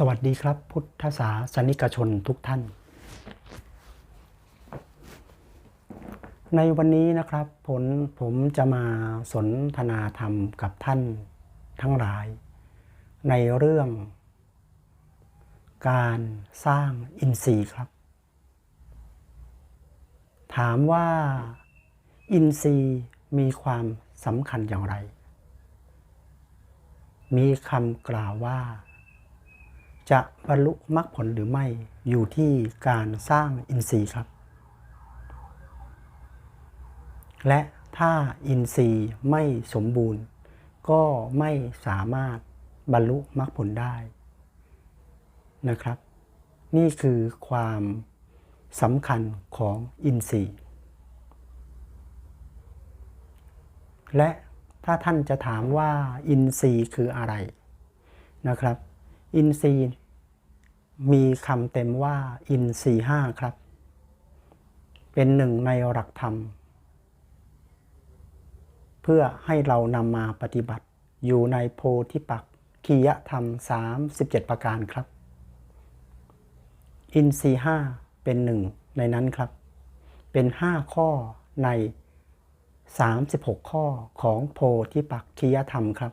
สวัสดีครับ พุทธศาสนิกชนทุกท่าน ในวันนี้นะครับผมผมจะมาสนทนาธรรมกับท่านทั้งหลาย ในเรื่อง การสร้างอินทรีย์ครับ ถามว่าอินทรีย์มีความสำคัญอย่างไร มีคำกล่าวว่า จะบรรลุมรรคผลหรือไม่อยู่ที่การสร้างอินทรีย์ครับ และถ้าอินทรีย์ไม่สมบูรณ์ ก็ไม่สามารถบรรลุมรรคผลได้นะครับ นี่คือความสำคัญของอินทรีย์ และถ้าท่านจะถามว่าอินทรีย์คืออะไรนะครับ อินทรีย์มีคำเต็มว่าอินทรีห้าครับ เป็นหนึ่งในหลักธรรม เพื่อให้เรานำมาปฏิบัติอยู่ในโพธิปักขียธรรม 37 ประการครับ อินทรีห้าเป็นหนึ่งในนั้นครับ เป็น 5 ข้อใน 36 ข้อของโพธิปักขียธรรมครับ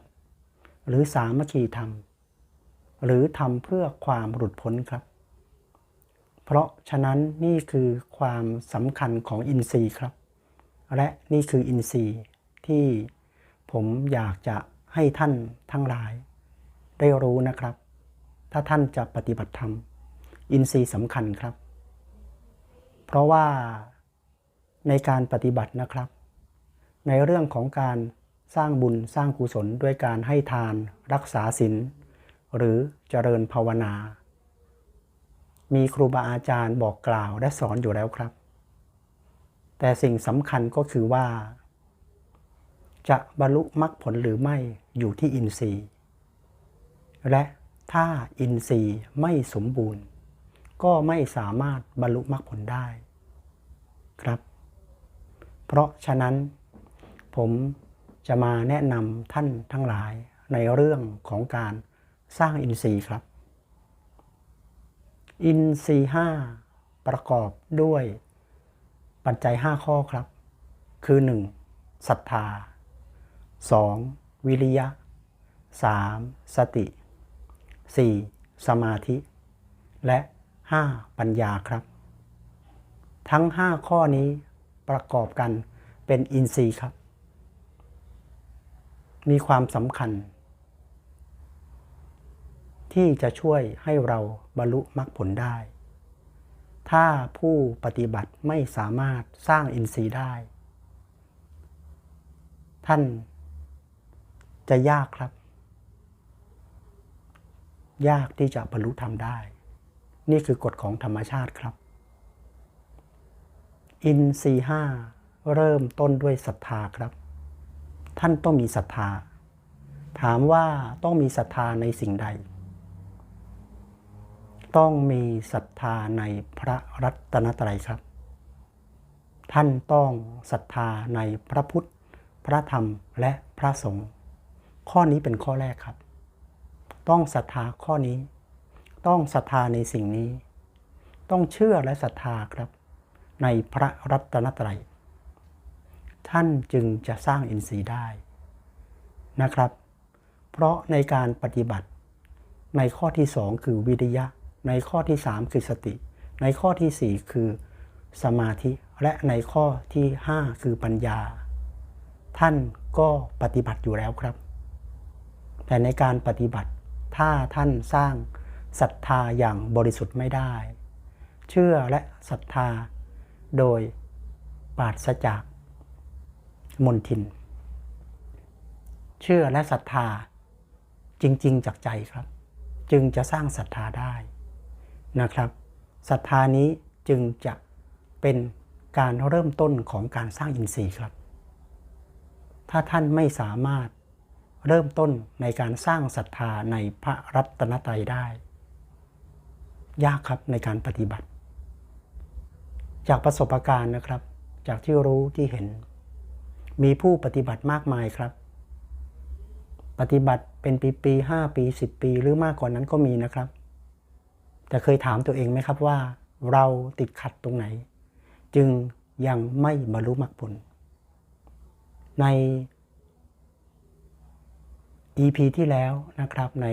หรือสามัคคีธรรม หรือทำเพื่อความหลุดพ้นครับ เพราะฉะนั้นนี่คือความสำคัญของอินทรีย์ครับ และนี่คืออินทรีย์ที่ผมอยากจะให้ท่านทั้งหลาย ได้รู้นะครับ ถ้าท่านจะปฏิบัติธรรม อินทรีย์สำคัญครับ เพราะว่าในการปฏิบัตินะครับ ในเรื่องของการสร้างบุญสร้างกุศลด้วยการให้ทานรักษาศีล หรือเจริญภาวนา มีครูบาอาจารย์บอกกล่าวและสอนอยู่แล้วครับ แต่สิ่งสำคัญก็คือว่า จะบรรลุมรรคผลหรือไม่อยู่ที่อินทรีย์ และถ้าอินทรีย์ไม่สมบูรณ์ ก็ไม่สามารถบรรลุมรรคผลได้ครับ เพราะฉะนั้นผมจะมาแนะนำท่านทั้งหลายในเรื่องของการ สร้างอินทรีย์ครับ อินทรีย์ห้าประกอบด้วยปัจจัย 5 ข้อครับ คือ 1. ศรัทธา 2. วิริยะ 3. สติ 4. สมาธิ และ 5. ปัญญาครับ ทั้ง 5 ข้อนี้ประกอบกันเป็นอินทรีย์ครับ มีความสำคัญ ที่จะช่วยให้เราบรรลุมรรคผลได้ ถ้าผู้ปฏิบัติไม่สามารถสร้างอินทรีย์ได้ ท่านจะยากครับ ยากที่จะบรรลุธรรมได้ นี่คือกฎของธรรมชาติครับ อินทรีย์ห้าเริ่มต้นด้วยศรัทธาครับ ท่านต้องมีศรัทธา ถามว่าต้องมีศรัทธาในสิ่งใด ต้องมีศรัทธาในพระรัตนตรัยครับ ท่านต้องศรัทธาในพระพุทธ พระธรรมและพระสงฆ์ข้อนี้เป็นข้อแรกครับ ต้องศรัทธาข้อนี้ ต้องศรัทธาในสิ่งนี้ ต้องเชื่อและศรัทธาครับ ในพระรัตนตรัย ท่านจึงจะสร้างอินทรีย์ได้นะครับ เพราะในการปฏิบัติในข้อที่สองคือวิริยะ ในข้อที่สามคือสติ ในข้อที่สี่คือสมาธิและในข้อที่ห้าคือปัญญา ท่านก็ปฏิบัติอยู่แล้วครับ แต่ในการปฏิบัติถ้าท่านสร้างศรัทธาอย่างบริสุทธิ์ไม่ได้ เชื่อและศรัทธาโดยปราศจากมนทิน เชื่อและศรัทธาจริง ๆ จากใจครับ จึงจะสร้างศรัทธาได้ นะครับศรัทธานี้จึงจะเป็นการเริ่มต้นของการสร้างอินทรีย์ครับ ถ้าท่านไม่สามารถเริ่มต้นในการสร้างศรัทธาในพระรัตนตรัยได้ ยากครับในการปฏิบัติ จากประสบการณ์นะครับ จากที่รู้ที่เห็น มีผู้ปฏิบัติมากมายครับ ปฏิบัติเป็นปีปีห้าปีสิบปีหรือมากกว่านั้นก็มีนะครับ แต่เคยถามตัวเองไหมครับว่า เราติดขัดตรงไหน จึงยังไม่บรรลุมรรคผล ใน EP ที่แล้วนะครับใน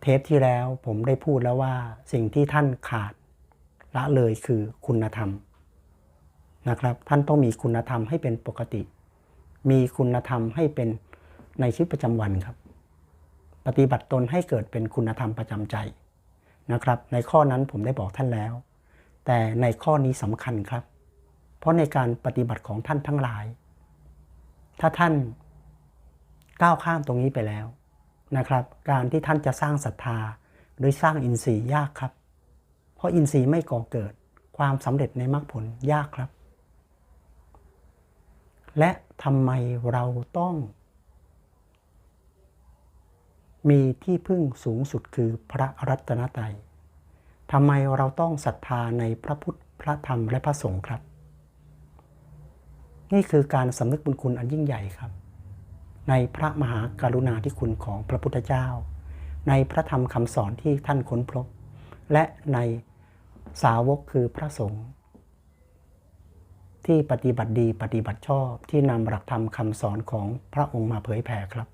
เทปที่แล้วผมได้พูดแล้วว่าสิ่งที่ท่านขาดละเลยคือคุณธรรมนะครับ ท่านต้องมีคุณธรรมให้เป็นปกติ มีคุณธรรมให้เป็นในชีวิตประจำวันครับ ปฏิบัติตนให้เกิดเป็นคุณธรรมประจำใจ นะครับ ในข้อนั้นผมได้บอกท่านแล้ว แต่ในข้อนี้สำคัญครับ เพราะในการปฏิบัติของท่านทั้งหลาย ถ้าท่านก้าวข้ามตรงนี้ไปแล้วนะครับ การที่ท่านจะสร้างศรัทธาหรือสร้างอินทรีย์ยากครับ เพราะอินทรีย์ไม่ก่อเกิดความสำเร็จในมรรคผลยากครับ และทำไมเราต้อง มีที่พึ่งสูงสุดคือพระรัตนตรัยทำไมเราต้องศรัทธาในพระพุทธ พระธรรม และพระสงฆ์ครับ นี่คือการสำนึกบุญคุณอันยิ่งใหญ่ครับ ในพระมหากรุณาธิคุณของพระพุทธเจ้า ในพระธรรมคำสอนที่ท่านค้นพบ และในสาวกคือพระสงฆ์ที่ปฏิบัติดีปฏิบัติชอบที่นำหลักธรรมคำสอนของพระองค์มาเผยแผ่ครับ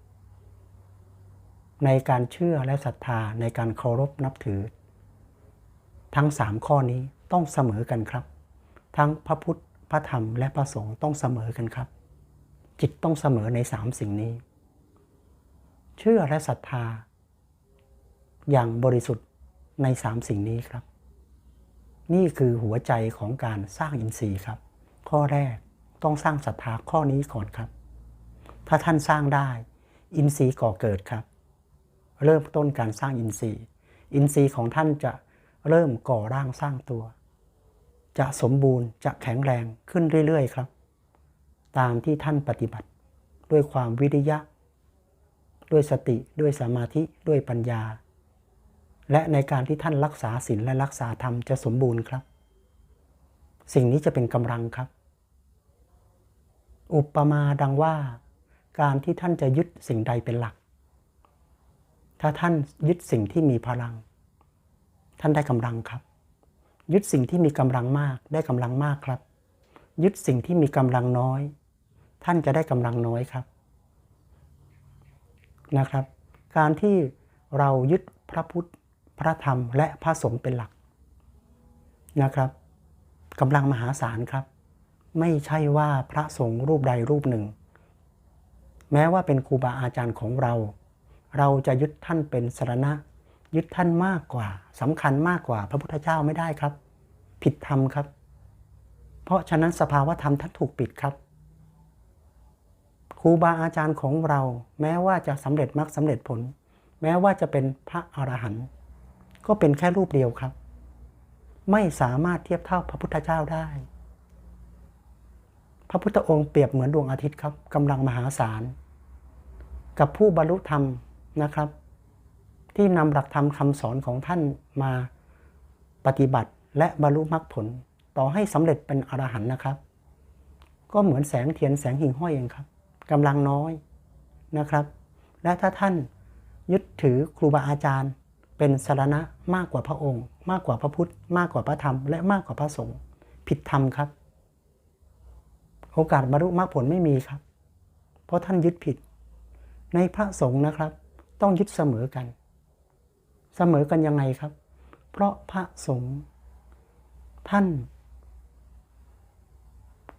ในการเชื่อและศรัทธาในการเคารพนับถือ ทั้งสามข้อนี้ต้องเสมอกันครับ ทั้งพระพุทธพระธรรมและพระสงฆ์ต้องเสมอกันครับ จิตต้องเสมอในสามสิ่งนี้ เชื่อและศรัทธา อย่างบริสุทธิ์ในสามสิ่งนี้ครับ นี่คือหัวใจของการสร้างอินทรีย์ครับ ข้อแรกต้องสร้างศรัทธาข้อนี้ก่อนครับ ถ้าท่านสร้างได้ อินทรีย์ก่อเกิดครับ เริ่มต้นการสร้างอินทรีย์ อินทรีย์ของท่านจะเริ่มก่อร่างสร้างตัว จะสมบูรณ์จะแข็งแรงขึ้นเรื่อย ๆ ครับ ตามที่ท่านปฏิบัติ ด้วยความวิริยะ ด้วยสติด้วยสมาธิด้วยปัญญา และในการที่ท่านรักษาศีลและรักษาธรรมจะสมบูรณ์ครับ สิ่งนี้จะเป็นกำลังครับ อุปมาดังว่า การที่ท่านจะยึดสิ่งใดเป็นหลัก ถ้าท่านยึดสิ่งที่มีพลัง ท่านได้กำลังครับ ยึดสิ่งที่มีกำลังมากได้กำลังมากครับ ยึดสิ่งที่มีกำลังน้อย ท่านจะได้กำลังน้อยครับนะครับ การที่เรายึดพระพุทธพระธรรมและพระสงฆ์เป็นหลักนะครับกำลังมหาศาลครับ ไม่ใช่ว่าพระสงฆ์รูปใดรูปหนึ่ง แม้ว่าเป็นครูบาอาจารย์ของเรา เราจะยึดท่านเป็นสรณะ ยึดท่านมากกว่าสำคัญมากกว่า พระพุทธเจ้าไม่ได้ครับ ผิดธรรมครับ เพราะฉะนั้นสภาวะธรรมท่านถูกปิดครับครูบาอาจารย์ของเราแม้ว่าจะสำเร็จมรรคสำเร็จผล แม้ว่าจะเป็นพระอรหันต์ก็เป็นแค่รูปเดียวครับ ไม่สามารถเทียบเท่าพระพุทธเจ้าได้ พระพุทธองค์เปรียบเหมือนดวงอาทิตย์ครับกำลังมหาศาล กับผู้บรรลุธรรม นะครับ ที่นำหลักธรรมคำสอนของท่านมาปฏิบัติและบรรลุมรรคผลต่อให้สำเร็จเป็นอรหันต์นะครับ ก็เหมือนแสงเทียนแสงหิ่งห้อยเองครับกำลังน้อยนะครับ และถ้าท่านยึดถือครูบาอาจารย์ เป็นสารณะมากกว่าพระองค์ มากกว่าพระพุทธ มากกว่าพระธรรม และมากกว่าพระสงฆ์ผิดธรรมครับ โอกาสบรรลุมรรคผลไม่มีครับ เพราะท่านยึดผิดในพระสงฆ์นะครับ ต้องยึดเสมอกัน เสมอกันยังไงครับ เพราะพระสงฆ์ท่าน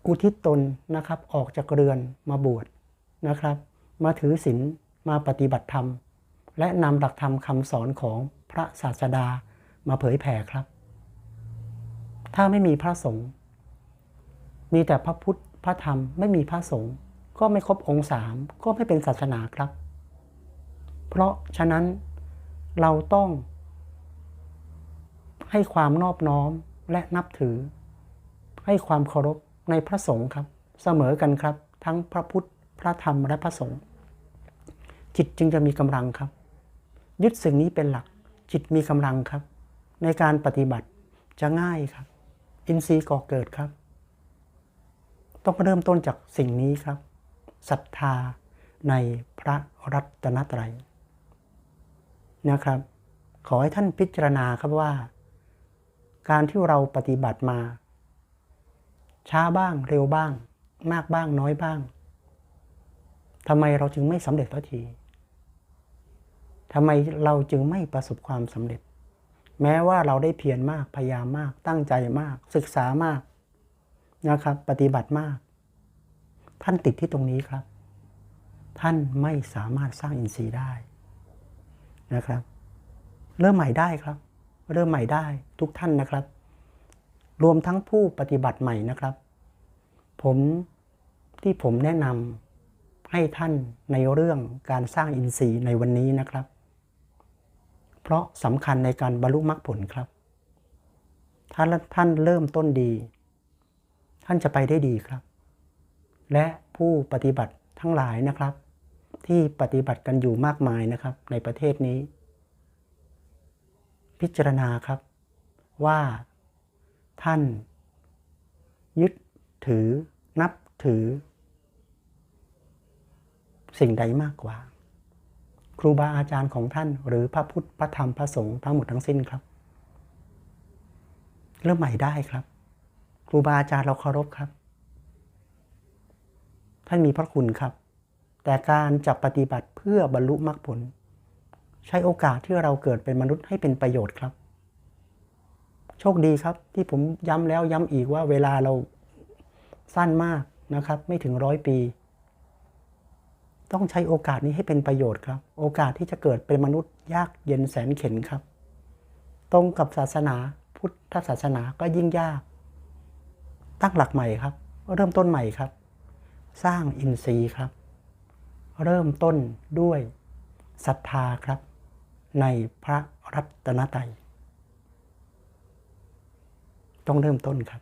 อุทิศตนนะครับออกจากเรือนมาบวชนะครับ มาถือศีลมาปฏิบัติธรรม และนำหลักธรรมคำสอนของพระศาสดามาเผยแผ่ครับ ถ้าไม่มีพระสงฆ์มีแต่พระพุทธพระธรรมไม่มีพระสงฆ์ก็ไม่ครบองค์สามก็ไม่เป็นศาสนาครับ เพราะฉะนั้นเราต้องให้ความนอบน้อมและนับถือ ให้ความเคารพในพระสงฆ์ครับ เสมอกันครับ ทั้งพระพุทธพระธรรมและพระสงฆ์จิตจึงจะมีกำลังครับ ยึดสิ่งนี้เป็นหลัก จิตมีกำลังครับ ในการปฏิบัติจะง่ายครับ อินทรีย์ก่อเกิดครับ ต้องเริ่มต้นจากสิ่งนี้ครับศรัทธาในพระรัตนตรัย นะครับ ขอให้ท่านพิจารณาครับว่า การที่เราปฏิบัติมา ช้าบ้างเร็วบ้าง มากบ้างน้อยบ้างทำไมเราจึงไม่สำเร็จสักทีทำไมเราจึงไม่ประสบความสำเร็จ แม้ว่าเราได้เพียรมากพยายามมาก ตั้งใจมาก ศึกษามากนะครับ ปฏิบัติมาก ท่านติดที่ตรงนี้ครับ ท่านไม่สามารถสร้างอินทรีย์ได้ นะครับ เริ่มใหม่ได้ครับ เริ่มใหม่ได้ทุกท่านนะครับ รวมทั้งผู้ปฏิบัติใหม่นะครับ ผมที่ผมแนะนำให้ท่านในเรื่องการสร้างอินทรีย์ในวันนี้นะครับ เพราะสำคัญในการบรรลุมรรคผลครับ ถ้าท่านเริ่มต้นดี ท่านจะไปได้ดีครับ และผู้ปฏิบัติทั้งหลายนะครับ ที่ปฏิบัติกันอยู่มากมายนะครับ ในประเทศนี้ พิจารณาครับว่าท่านยึดถือนับถือ สิ่งใดมากกว่า ครูบาอาจารย์ของท่าน หรือพระพุทธพระธรรมพระสงฆ์ทั้งหมดทั้งสิ้นครับ เริ่มใหม่ได้ครับ ครูบาอาจารย์เราเคารพครับ ท่านมีพระคุณครับ แต่การจะปฏิบัติเพื่อบรรลุมรรคผล ใช้โอกาสที่เราเกิดเป็นมนุษย์ให้เป็นประโยชน์ครับ โชคดีครับที่ผมย้ำแล้วย้ำอีกว่าเวลาเราสั้นมากนะครับ ไม่ถึงร้อยปี ต้องใช้โอกาสนี้ให้เป็นประโยชน์ครับ โอกาสที่จะเกิดเป็นมนุษย์ยากเย็นแสนเข็นครับ ตรงกับศาสนาพุทธศาสนาก็ยิ่งยาก ตั้งหลักใหม่ครับ เริ่มต้นใหม่ครับ สร้างอินทรีย์ครับ เริ่มต้นด้วยศรัทธาครับ ในพระรัตนตรัย ต้องเริ่มต้นครับ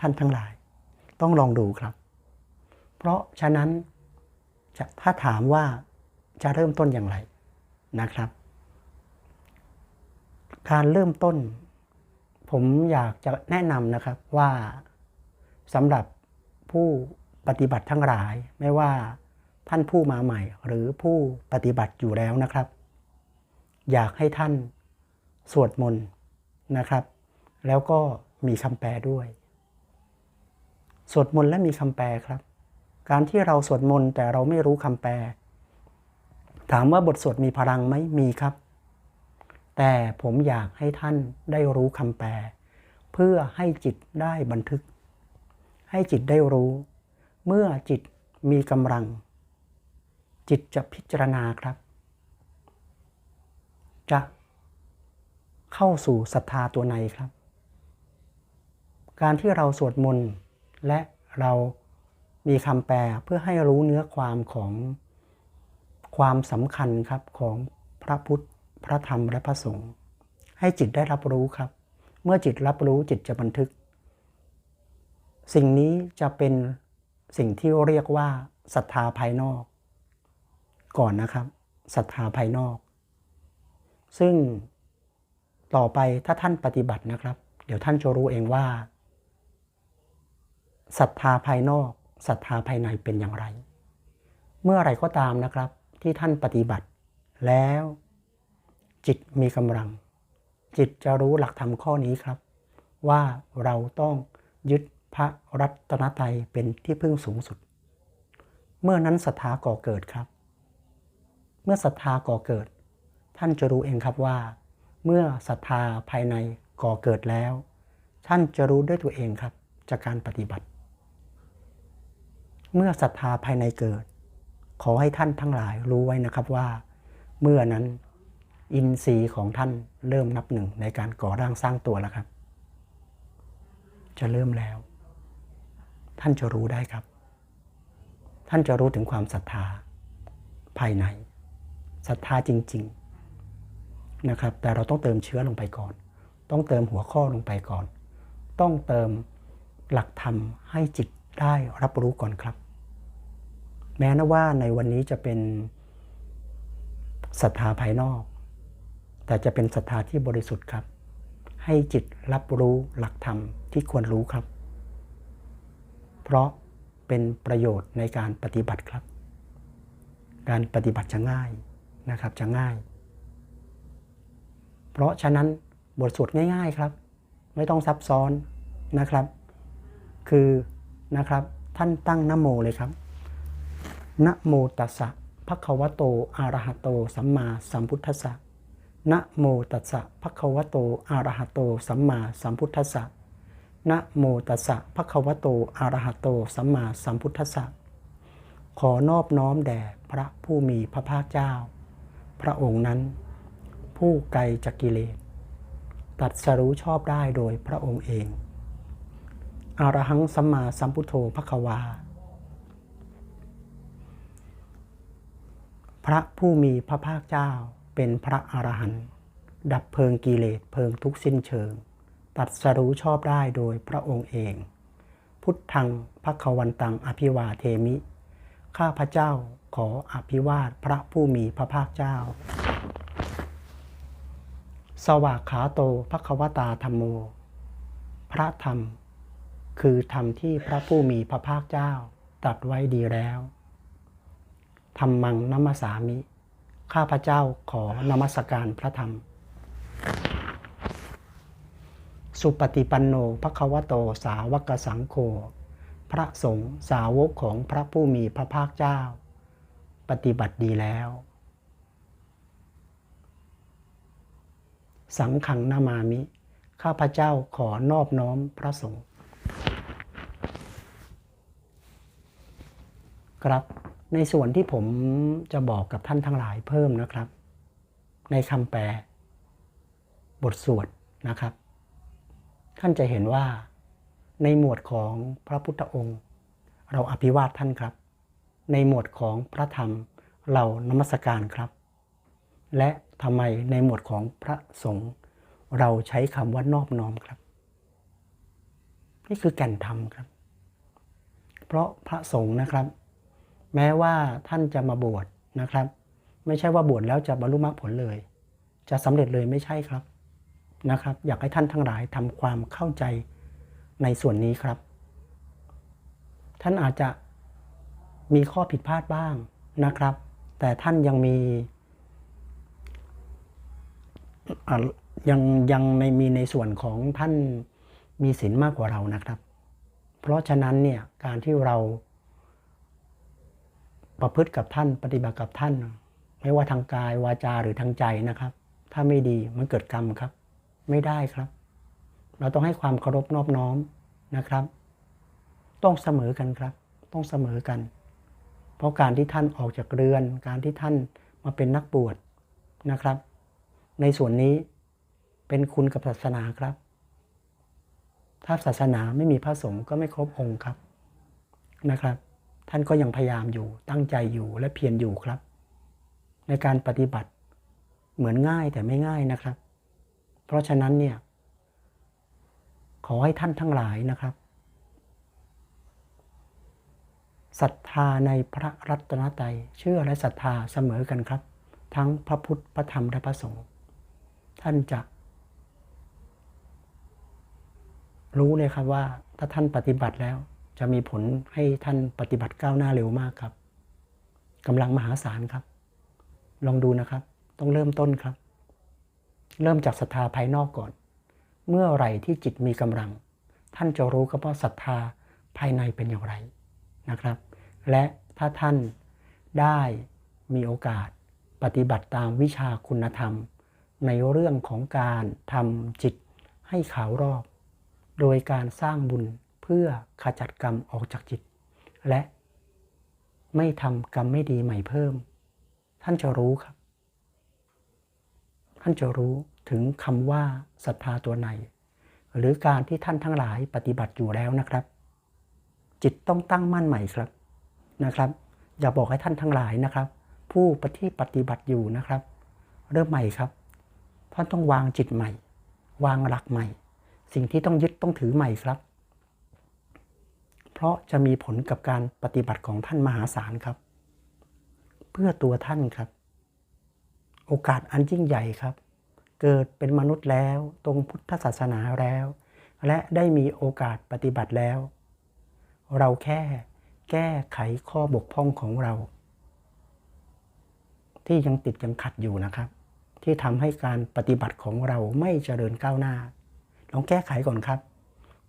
ท่านทั้งหลาย ต้องลองดูครับ เพราะฉะนั้นจะถ้าถามว่าจะเริ่มต้นอย่างไรนะครับ การเริ่มต้น ผมอยากจะแนะนำนะครับว่าสำหรับผู้ปฏิบัติทั้งหลายไม่ว่า ท่านผู้มาใหม่ หรือผู้ปฏิบัติอยู่แล้วนะครับ อยากให้ท่านสวดมนต์นะครับ แล้วก็มีคำแปลด้วย สวดมนต์และมีคำแปลครับ การที่เราสวดมนต์แต่เราไม่รู้คำแปล ถามว่าบทสวดมีพลังไหมมีครับ แต่ผมอยากให้ท่านได้รู้คำแปล เพื่อให้จิตได้บันทึก ให้จิตได้รู้ เมื่อจิตมีกำลัง จิตจะพิจารณาครับ จะเข้าสู่ศรัทธาตัวในครับ การที่เราสวดมนต์และเรามีคำแปลเพื่อให้รู้เนื้อความของความสำคัญครับของพระพุทธ พระธรรมและพระสงฆ์ให้จิตได้รับรู้ครับ เมื่อจิตรับรู้จิตจะบันทึก สิ่งนี้จะเป็นสิ่งที่เรียกว่าศรัทธาภายนอก ก่อนนะครับศรัทธาภายนอก ซึ่งต่อไปถ้าท่านปฏิบัตินะครับ เดี๋ยวท่านจะรู้เองว่าศรัทธาภายนอกศรัทธาภายในเป็นอย่างไร เมื่อไรก็ตามนะครับที่ท่านปฏิบัติ แล้ว จิตมีกำลัง จิตจะรู้หลักธรรมข้อนี้ครับ ว่าเราต้องยึดพระรัตนตรัยเป็นที่พึ่งสูงสุด เมื่อนั้นศรัทธาก่อเกิดครับ เมื่อศรัทธาก่อเกิด ท่านจะรู้เองครับว่า เมื่อศรัทธาภายในก่อเกิดแล้ว ท่านจะรู้ด้วยตัวเองครับจากการปฏิบัติ เมื่อศรัทธาภายในเกิด ขอให้ท่านทั้งหลายรู้ไว้นะครับว่า เมื่อนั้นอินทรีย์ของท่านเริ่มนับหนึ่งในการก่อร่างสร้างตัวแล้วครับ จะเริ่มแล้ว ท่านจะรู้ได้ครับ ท่านจะรู้ถึงความศรัทธาภายใน ศรัทธาจริง ๆนะครับ แต่เราต้องเติมเชื้อลงไปก่อน ต้องเติมหัวข้อลงไปก่อน ต้องเติมหลักธรรมให้จิตได้รับรู้ก่อนครับ แม้นว่าในวันนี้จะเป็นศรัทธาภายนอก แต่จะเป็นศรัทธาที่บริสุทธิ์ครับ ให้จิตรับรู้หลักธรรมที่ควรรู้ครับ เพราะเป็นประโยชน์ในการปฏิบัติครับ การปฏิบัติจะง่าย นะครับจะง่าย เพราะฉะนั้นบทสวดง่าย ๆครับ ไม่ต้องซับซ้อนนะครับ คือนะครับท่านตั้งนโมเลยครับนะโมตัสสะภะคะวะโตอะระหะโต สัมมาสัมพุทธัสสะนะโมตัสสะภะคะวะโตอะระหะโต สัมมาสัมพุทธัสสะนะโมตัสสะภะคะวะโตอะระหะโต สัมมาสัมพุทธัสสะขอนอบน้อมแด่พระผู้มีพระภาคเจ้า พระองค์นั้น ผู้ไกลจากกิเลสตัดสรู้ชอบได้โดยพระองค์เองอารหังสัมมาสัมพุทโธภควา พระผู้มีพระภาคเจ้าเป็นพระอรหันต์ดับเพลิงกิเลสเพลิงทุกสิ้นเชิง ตัดสรู้ชอบได้โดยพระองค์เอง พุทธังพระควันตังอภิวาเทมิ ข้าพระเจ้า ขออภิวาทพระผู้มีพระภาคเจ้า สวากขาโตภควตาธรรมโม พระธรรม คือธรรมที่พระผู้มีพระภาคเจ้าตรัสไว้ดีแล้วธรรมังนัมสามิ ข้าพระเจ้าขอนมัสการพระธรรม สุปฏิปันโนภควโตสาวกสังโฆ พระสงฆ์สาวกของพระผู้มีพระภาคเจ้า ปฏิบัติดีแล้ว สังขังนามามิ ข้าพเจ้าขอนอบน้อมพระสงฆ์ครับในส่วนที่ผมจะบอกกับท่านทั้งหลายเพิ่มนะครับ ในคำแปล บทสวดนะครับ ท่านจะเห็นว่าในหมวดของพระพุทธองค์ เราอภิวาทท่านครับ ในหมวดของพระธรรมเรานมัสการครับ และทำไมในหมวดของพระสงฆ์เราใช้คำว่านอบน้อมครับ นี่คือแก่นธรรมครับ เพราะพระสงฆ์นะครับ แม้ว่าท่านจะมาบวชนะครับ ไม่ใช่ว่าบวชแล้วจะบรรลุมรรคผลเลย จะสำเร็จเลยไม่ใช่ครับนะครับ อยากให้ท่านทั้งหลายทำความเข้าใจในส่วนนี้ครับ ท่านอาจจะ มีข้อผิดพลาดบ้างนะครับ แต่ท่านยังมียังยังในมีในส่วนของท่านมีศีลมากกว่าเรานะครับ เพราะฉะนั้นเนี่ยการที่เราประพฤติกับท่านปฏิบัติกับท่าน ไม่ว่าทางกายวาจาหรือทางใจนะครับ ถ้าไม่ดีมันเกิดกรรมครับ ไม่ได้ครับ เราต้องให้ความเคารพนอบน้อมนะครับ ต้องเสมอกันครับ ต้องเสมอกัน ราะการที่ท่านออกจากเรือน การที่ท่านมาเป็นนักบวชนะครับ ในส่วนนี้เป็นคุณกับศาสนาครับ ถ้าศาสนาไม่มีพระสงฆ์ก็ไม่ครบองค์ครับนะครับ ท่านก็ยังพยายามอยู่ตั้งใจอยู่และเพียรอยู่ครับ ในการปฏิบัติเหมือนง่ายแต่ไม่ง่ายนะครับ เพราะฉะนั้นเนี่ยขอให้ท่านทั้งหลายนะครับ ศรัทธาในพระรัตนตรัยเชื่อและศรัทธาเสมอกันครับ ทั้งพระพุทธพระธรรมและพระสงฆ์ท่านจะ รู้เลยครับว่าถ้าท่านปฏิบัติแล้ว จะมีผลให้ท่านปฏิบัติก้าวหน้าเร็วมากครับกำลังมหาศาลครับ ลองดูนะครับ ต้องเริ่มต้นครับ เริ่มจากศรัทธาภายนอกก่อน เมื่อไหร่ที่จิตมีกำลัง ท่านจะรู้ครับว่าศรัทธาภายในเป็นอย่างไร นะครับ และถ้าท่านได้มีโอกาสปฏิบัติตามวิชาคุณธรรม ในเรื่องของการทำจิตให้ขาวรอบ โดยการสร้างบุญเพื่อขจัดกรรมออกจากจิต และไม่ทำกรรมไม่ดีใหม่เพิ่ม ท่านจะรู้ครับ ท่านจะรู้ถึงคำว่าศรัทธาตัวไหน หรือการที่ท่านทั้งหลายปฏิบัติอยู่แล้วนะครับ จิตต้องตั้งมั่นใหม่ครับนะครับ อย่าบอกให้ท่านทั้งหลายนะครับ ผู้ปฏิปฏิบัติอยู่นะครับ เริ่มใหม่ครับท่านต้องวางจิตใหม่ วางหลักใหม่ สิ่งที่ต้องยึดต้องถือใหม่ครับ เพราะจะมีผลกับการปฏิบัติของท่านมหาศาลครับ เพื่อตัวท่านครับ โอกาสอันยิ่งใหญ่ครับ เกิดเป็นมนุษย์แล้วตรงพุทธศาสนาแล้ว และได้มีโอกาสปฏิบัติแล้ว เราแค่แก้ไขข้อบกพร่องของเรา ที่ยังติดยังขัดอยู่นะครับ ที่ทำให้การปฏิบัติของเราไม่เจริญก้าวหน้า ลองแก้ไขก่อนครับ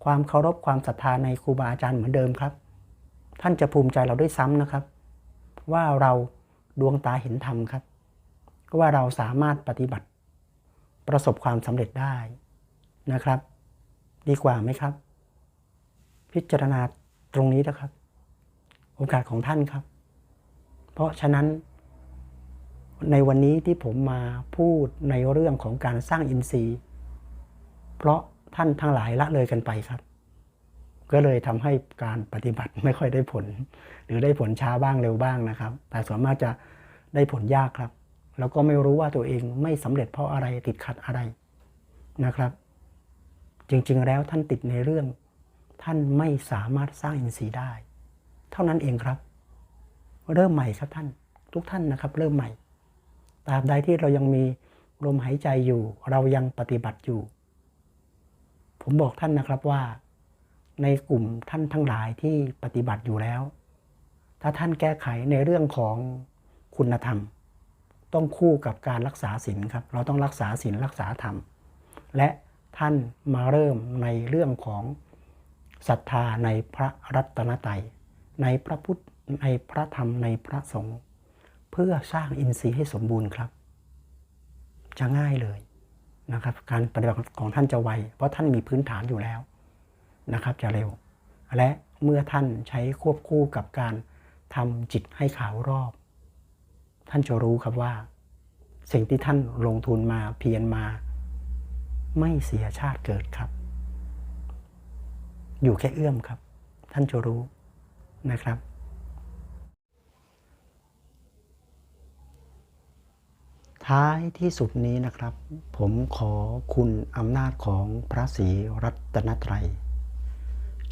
ความเคารพความศรัทธาในครูบาอาจารย์เหมือนเดิมครับ ท่านจะภูมิใจเราด้วยซ้ำนะครับ ว่าเราดวงตาเห็นธรรมครับว่าเราสามารถปฏิบัติประสบความสำเร็จได้นะครับ ดีกว่าไหมครับ พิจารณา ตรงนี้นะครับ โอกาสของท่านครับ เพราะฉะนั้นในวันนี้ที่ผมมาพูดในเรื่องของการสร้างอินทรีย์ เพราะท่านทั้งหลายละเลยกันไปครับ ก็เลยทำให้การปฏิบัติไม่ค่อยได้ผล หรือได้ผลช้าบ้างเร็วบ้างนะครับ แต่ส่วนมากจะได้ผลยากครับ แล้วก็ไม่รู้ว่าตัวเองไม่สำเร็จเพราะอะไรติดขัดอะไรนะครับ จริงๆแล้วท่านติดในเรื่อง ท่านไม่สามารถสร้างอินทรีย์ได้ เท่านั้นเองครับ เริ่มใหม่ครับท่านทุกท่านนะครับ เริ่มใหม่ตราบใดที่เรายังมีลมหายใจอยู่ เรายังปฏิบัติอยู่ ผมบอกท่านนะครับว่า ในกลุ่มท่านทั้งหลายที่ปฏิบัติอยู่แล้ว ถ้าท่านแก้ไขในเรื่องของคุณธรรม ต้องคู่กับการรักษาศีลครับ เราต้องรักษาศีลรักษาธรรม และท่านมาเริ่มในเรื่องของ ศรัทธาในพระรัตนตรัยในพระพุทธในพระธรรมในพระสงฆ์เพื่อสร้างอินทรีย์ให้สมบูรณ์ครับ จะง่ายเลยนะครับ การปฏิบัติของท่านจะไว เพราะท่านมีพื้นฐานอยู่แล้วนะครับ จะเร็ว และเมื่อท่านใช้ควบคู่กับการทำจิตให้ขาวรอบ ท่านจะรู้ครับว่า สิ่งที่ท่านลงทุนมาเพียรมา ไม่เสียชาติเกิดครับ อยู่แค่เอื้อมครับ ท่านจะรู้นะครับ ท้ายที่สุดนี้นะครับ ผมขอคุณอำนาจของพระศรีรัตนตรัย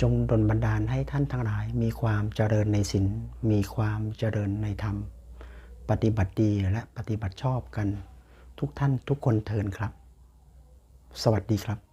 จงดลบันดาลให้ท่านทั้งหลาย มีความเจริญในศีลมีความเจริญในธรรม ปฏิบัติดีและปฏิบัติชอบกัน ทุกท่านทุกคนเทินครับ สวัสดีครับ